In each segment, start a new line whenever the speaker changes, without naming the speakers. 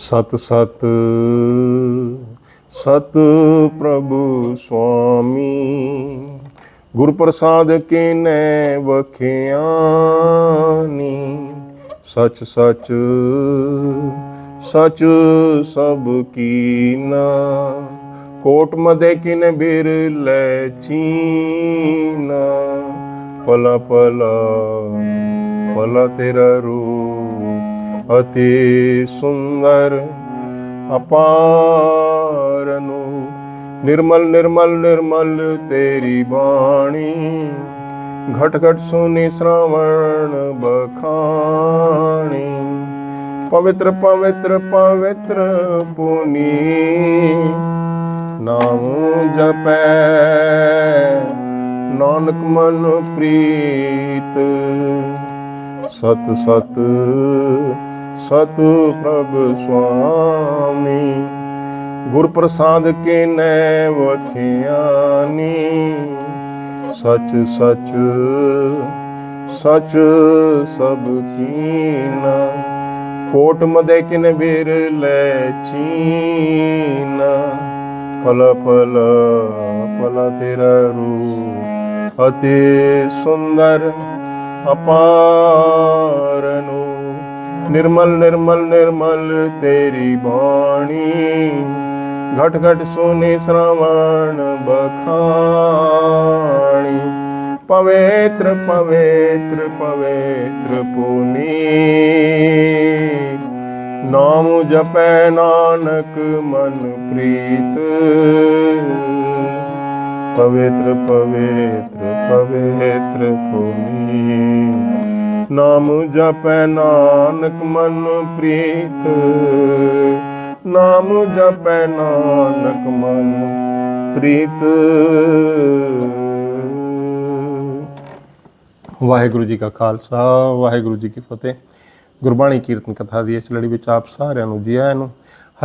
ਸਤ ਸਤ ਸਤ ਪ੍ਰਭੂ ਸੁਆਮੀ, ਗੁਰ ਪ੍ਰਸਾਦ ਕੇ ਨੈ ਵਖਿਆਨੀ, ਸਚ ਸਚ ਸਚ ਸਭ ਕੀਨਾ, ਕੋਟ ਮਦੇ ਕਿਨ ਬਿਰ ਲੈ ਚੀਨਾ ਪਲਾ ਪਲਾ ਫਲਾ ਤੇਰਾ ਰੂਪ ਅਤੀ ਸੁੰਦਰ, ਅਪਾਰ ਨੂੰ। ਨਿਰਮਲ ਨਿਰਮਲ ਨਿਰਮਲ ਤੇਰੀ ਬਾਣੀ। ਘਟ ਘਟ ਸੁਨੀ ਸ਼੍ਰਵਣ ਬਖਾਣੀ। ਪਵਿੱਤਰ ਪਵਿੱਤਰ ਪਵਿੱਤਰ ਪੁਨੀ। ਨਾਮ ਜਪੈ, ਨਾਨਕ ਮਨ ਪ੍ਰੀਤ। ਸਤ ਸਤ ਸਤ ਪ੍ਰਭ ਸੁਆਮੀ ਗੁਰ ਪ੍ਰਸਾਦ ਕੇ ਨੈ ਵਖਿਆਨੀ ਸਚ ਸਚ ਸਚ ਸਭ ਕੀਨਾ ਕੋਟ ਮਦੇ ਕਿਨ ਬਿਰ ਲੈ ਚੀਨਾ। ਪਲ ਪਲ ਪਲ ਤੇਰਾ ਰੂਪ ਅਤੀ ਸੁੰਦਰ, ਅਪਾਰ ਨਿਰਮਲ ਨਿਰਮਲ ਨਿਰਮਲ ਤੇਰੀ ਬਾਣੀ। ਘਟ ਘਟ ਸੋਨੇ ਸ਼ਰਵਣ ਬਖਾਣੀ। ਪਵਿੱਤਰ ਪਵਿੱਤਰ ਪਵਿੱਤਰ ਪੁਨੀ। ਨਾਮ ਜਪੈ ਨਾਨਕ ਮਨ ਪ੍ਰੀਤ। ਪਵਿੱਤਰ ਪਵਿੱਤਰ ਪਵਿੱਤਰ ਪੁਨੀ। ਨਾਮ ਜਪੈ ਨਾਨਕ ਮਨ ਪ੍ਰੀਤ। ਨਾਮ ਜਪੈ ਨਾਨਕ ਮਨ ਪ੍ਰੀਤ। ਵਾਹਿਗੁਰੂ ਜੀ ਕਾ ਖਾਲਸਾ, ਵਾਹਿਗੁਰੂ ਜੀ ਕੀ ਫਤਿਹ। ਗੁਰਬਾਣੀ ਕੀਰਤਨ ਕਥਾ ਦੀ ਇਸ ਲੜੀ ਵਿੱਚ ਆਪ ਸਾਰਿਆਂ ਨੂੰ ਜੀ ਆਇਆਂ ਨੂੰ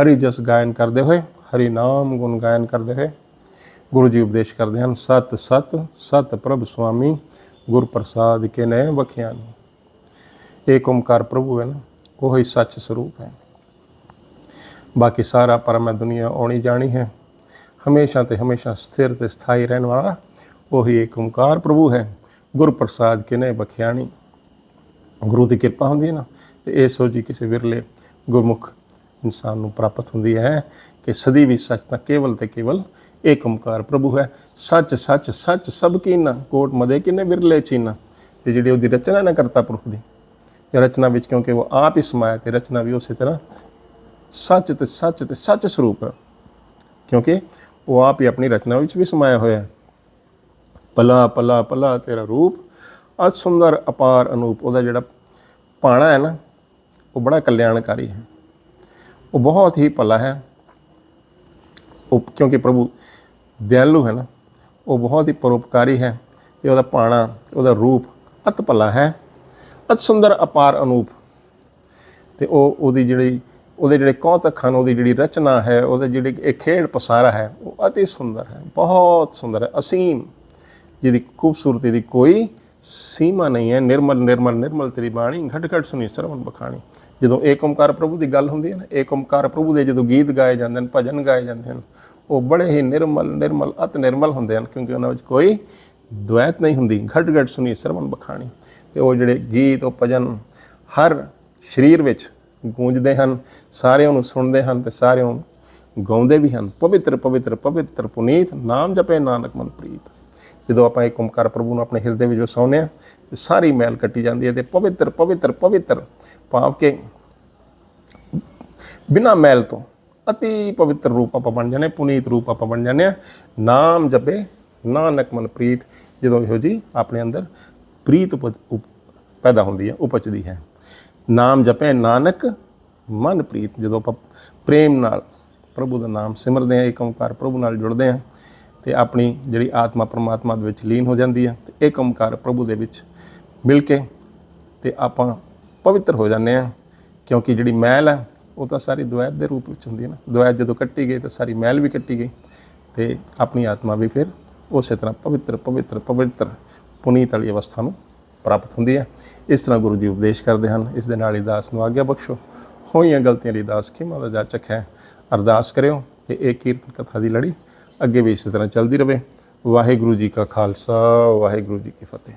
ਹਰੀ ਜਸ ਗਾਇਨ ਕਰਦੇ ਹੋਏ, ਹਰੀ ਨਾਮ ਗੁਣ ਗਾਇਨ ਕਰਦੇ ਹੋਏ ਗੁਰੂ ਜੀ ਉਪਦੇਸ਼ ਕਰਦੇ ਹਨ, ਸਤ ਸਤ ਸਤ ਪ੍ਰਭ ਸੁਆਮੀ ਗੁਰ ਪ੍ਰਸਾਦ ਕੇ ਨੈ ਵਖਿਆਨ। ਏਕ ਓਮਕਾਰ ਪ੍ਰਭੂ ਹੈ ਨਾ, ਉਹ ਹੀ ਸੱਚ ਸਰੂਪ ਹੈ। ਬਾਕੀ ਸਾਰਾ ਪਰਮ ਦੁਨੀਆ ਆਉਣੀ ਜਾਣੀ ਹੈ। ਹਮੇਸ਼ਾ ਤੇ ਹਮੇਸ਼ਾ ਸਥਿਰ ਤੇ ਸਥਾਈ ਰਹਿਣ ਵਾਲਾ ਉਹੀ ਏਕ ਓਮਕਾਰ ਪ੍ਰਭੂ ਹੈ। ਗੁਰ ਪ੍ਰਸਾਦ ਕਿਨੇ ਬਖਿਆਣੀ। ਗੁਰੂ ਦੀ ਕਿਰਪਾ ਹੁੰਦੀ ਹੈ ਨਾ, ਤੇ ਇਹ ਸੋਝੀ ਕਿਸੇ ਵਿਰਲੇ ਗੁਰਮੁਖ ਇਨਸਾਨ ਨੂੰ ਪ੍ਰਾਪਤ ਹੁੰਦੀ ਹੈ ਕਿ ਸਦੀ ਵੀ ਸੱਚ ਤਾਂ ਕੇਵਲ ਤੇ ਕੇਵਲ ਏਕ ਓਮਕਾਰ ਪ੍ਰਭੂ ਹੈ। ਸੱਚ ਸੱਚ ਸੱਚ ਸਭ ਕੀਨਾ, ਕੋਟ ਮਦੇ ਕਿਨੇ ਵਿਰਲੇ ਚੀਨਾ। ਤੇ ਜਿਹੜੀ ਉਹਦੀ ਰਚਨਾ ਨਾ ਕਰਤਾ ਪੁਰਖ ਦੀ ਰਚਨਾ ਵਿੱਚ, ਕਿਉਂਕਿ ਉਹ ਆਪ ਹੀ ਸਮਾਇਆ ਤੇ ਰਚਨਾ ਵੀ ਉਸੇ ਤਰ੍ਹਾਂ ਸੱਚ ਤੇ ਸੱਚ ਤੇ ਸੱਚ ਸਰੂਪ ਹੈ। ਕਿਉਂਕਿ ਉਹ ਆਪ ਹੀ ਆਪਣੀ ਰਚਨਾ ਵਿੱਚ ਵੀ ਸਮਾਇਆ ਹੋਇਆ ਹੈ। ਪਲਾ ਪਲਾ ਪਲਾ ਤੇਰਾ ਰੂਪ, ਅਤ ਸੁੰਦਰ, ਅਪਾਰ, ਅਨੂਪ, ਉਹਦਾ ਜਿਹੜਾ ਪਾਣਾ ਹੈ ਨਾ, ਉਹ ਬੜਾ ਕਲਿਆਣਕਾਰੀ ਹੈ। ਉਹ ਬਹੁਤ ਹੀ ਭਲਾ ਹੈ। ਉਹ ਕਿਉਂਕਿ ਪ੍ਰਭੂ ਦਿਆਲੂ ਹੈ ਨਾ, ਉਹ ਬਹੁਤ ਹੀ ਪਰਉਪਕਾਰੀ ਹੈ। ਤੇ ਉਹਦਾ ਪਾਣਾ, ਉਹਦਾ ਰੂਪ ਅਤ ਭਲਾ ਹੈ। ਅਤ ਸੁੰਦਰ, ਅਪਾਰ ਅਨੂਪ। ਤੇ ਉਹ ਉਹਦੀ ਜਿਹੜੀ, ਉਹਦੇ ਜਿਹੜੇ ਕੌਤਕ ਹਨ, ਉਹਦੀ ਜਿਹੜੀ ਰਚਨਾ ਹੈ, ਉਹਦੇ ਜਿਹੜੀ ਇਹ ਖੇਡ ਪਸਾਰਾ ਹੈ, ਉਹ ਅਤੀ ਸੁੰਦਰ ਹੈ, ਬਹੁਤ ਸੁੰਦਰ ਹੈ, ਅਸੀਮ, ਜਿਹਦੀ ਖੂਬਸੂਰਤੀ ਦੀ ਕੋਈ ਸੀਮਾ ਨਹੀਂ ਹੈ, ਨਿਰਮਲ ਨਿਰਮਲ ਨਿਰਮਲ ਤੇਰੀ ਬਾਣੀ ਘਟ ਘਟ ਸੁਣੀ ਸਰਵਨ ਬਖਾਣੀ। ਜਦੋਂ ਏਕ ਓਮਕਾਰ ਪ੍ਰਭੂ ਦੀ ਗੱਲ ਹੁੰਦੀ ਹੈ ਨਾ, ਏਕ ਓਮਕਾਰ ਪ੍ਰਭੂ ਦੇ ਜਦੋਂ ਗੀਤ ਗਾਏ ਜਾਂਦੇ ਨੇ ਭਜਨ ਗਾਏ ਜਾਂਦੇ ਹਨ, ਉਹ ਬੜੇ ਹੀ ਨਿਰਮਲ ਨਿਰਮਲ, ਅਤ ਨਿਰਮਲ ਹੁੰਦੇ ਹਨ, ਕਿਉਂਕਿ ਉਹਨਾਂ ਵਿੱਚ ਕੋਈ ਦੁਆਇਤ ਨਹੀਂ ਹੁੰਦੀ ਘਟ ਘਟ ਸੁਣੀ ਸਰਵਨ ਬਖਾਣੀ। ਤੇ ਉਹ ਜਿਹੜੇ ਗੀਤ ਉਹ ਭਜਨ ਹਰ ਸਰੀਰ ਵਿੱਚ ਗੂੰਜਦੇ ਹਨ ਸਾਰੇ ਉਹਨੂੰ ਸੁਣਦੇ ਹਨ ਤੇ ਸਾਰੇ ਉਹਨੂੰ ਗਾਉਂਦੇ ਵੀ ਹਨ। ਪਵਿੱਤਰ ਪਵਿੱਤਰ ਪਵਿੱਤਰ ਪੁਨੀਤ ਨਾਮ ਜਪੇ ਨਾਨਕ ਮਨ ਪ੍ਰੀਤ। ਜਦੋਂ ਆਪਾਂ ਇੱਕ ਓਮਕਾਰ ਪ੍ਰਭੂ ਨੂੰ ਆਪਣੇ ਹਿਰਦੇ ਵਿੱਚ ਵਸਾਉਂਦੇ ਹਾਂ ਤੇ ਸਾਰੀ ਮੈਲ ਕੱਟੀ ਜਾਂਦੀ ਹੈ ਤੇ ਪਵਿੱਤਰ ਪਵਿੱਤਰ ਪਵਿੱਤਰ ਭਾਵ ਕਿ ਬਿਨਾ ਮੈਲ ਤੋਂ ਅਤੀ ਪਵਿੱਤਰ ਰੂਪ ਆਪਾਂ ਬਣ ਜਾਂਦੇ ਹਾਂ, ਪੁਨੀਤ ਰੂਪ ਆਪਾਂ ਬਣ ਜਾਂਦੇ ਹਾਂ। ਨਾਮ ਜਪੇ ਨਾਨਕ ਮਨ ਪ੍ਰੀਤ। ਜਦੋਂ ਇਹੋ ਜੀ ਆਪਣੇ ਅੰਦਰ ਪ੍ਰੀਤ ਉਪ- ਉਪ- ਪੈਦਾ ਹੁੰਦੀ ਹੈ ਉਪਜਦੀ ਹੈ। ਨਾਮ ਜਪੇ ਨਾਨਕ ਮਨ ਪ੍ਰੀਤ ਜਦੋਂ ਆਪਾਂ ਪ੍ਰੇਮ ਨਾਲ ਪ੍ਰਭੂ ਦਾ ਨਾਮ ਸਿਮਰਦੇ ਹਾਂ ਏਕ ਓਮਕਾਰ ਪ੍ਰਭੂ ਨਾਲ ਜੁੜਦੇ ਹਾਂ, ਤੇ ਆਪਣੀ ਜਿਹੜੀ ਆਤਮਾ ਪਰਮਾਤਮਾ ਦੇ ਵਿੱਚ ਲੀਨ ਹੋ ਜਾਂਦੀ ਹੈ, ਤੇ ਏਕ ਓਮਕਾਰ ਪ੍ਰਭੂ ਦੇ ਵਿੱਚ ਮਿਲ ਕੇ ਤੇ ਆਪਾਂ ਪਵਿੱਤਰ ਹੋ ਜਾਂਦੇ ਹਾਂ, ਕਿਉਂਕਿ ਜਿਹੜੀ ਮਹਿਲ ਹੈ, ਉਹ ਤਾਂ ਸਾਰੀ ਦੁਆਇਤ ਦੇ ਰੂਪ ਵਿੱਚ ਹੁੰਦੀ ਹੈ ਨਾ। ਦੁਆਇਤ ਜਦੋਂ ਕੱਟੀ ਗਈ, ਤਾਂ ਸਾਰੀ ਮਹਿਲ ਵੀ ਕੱਟੀ ਗਈ, ਤੇ ਆਪਣੀ ਆਤਮਾ ਵੀ ਫਿਰ ਉਸੇ ਤਰ੍ਹਾਂ ਪਵਿੱਤਰ ਪਵਿੱਤਰ ਪਵਿੱਤਰ, ਪੁਨੀਤ ਵਾਲੀ ਅਵਸਥਾ ਨੂੰ ਪ੍ਰਾਪਤ ਹੁੰਦੀ ਹੈ। ਇਸ ਤਰ੍ਹਾਂ ਗੁਰੂ ਜੀ ਉਪਦੇਸ਼ ਕਰਦੇ ਹਨ। ਇਸ ਦੇ ਨਾਲ ਹੀ ਦਾਸ ਨੂੰ ਆਗਿਆ ਬਖਸ਼ੋ। ਹੋਈਆਂ ਗਲਤੀਆਂ ਲਈ ਦਾਸ ਖਿਮਾ ਦਾ ਜਾਚਕ ਹੈ। ਅਰਦਾਸ ਕਰਿਓ ਤੇ ਇਹ ਕੀਰਤਨ ਕਥਾ ਦੀ ਲੜੀ ਅੱਗੇ ਵੀ ਇਸੇ ਤਰ੍ਹਾਂ ਚੱਲਦੀ ਰਹੇ। ਵਾਹਿਗੁਰੂ ਜੀ ਕਾ ਖਾਲਸਾ, ਵਾਹਿਗੁਰੂ ਜੀ ਕੀ ਫਤਿਹ।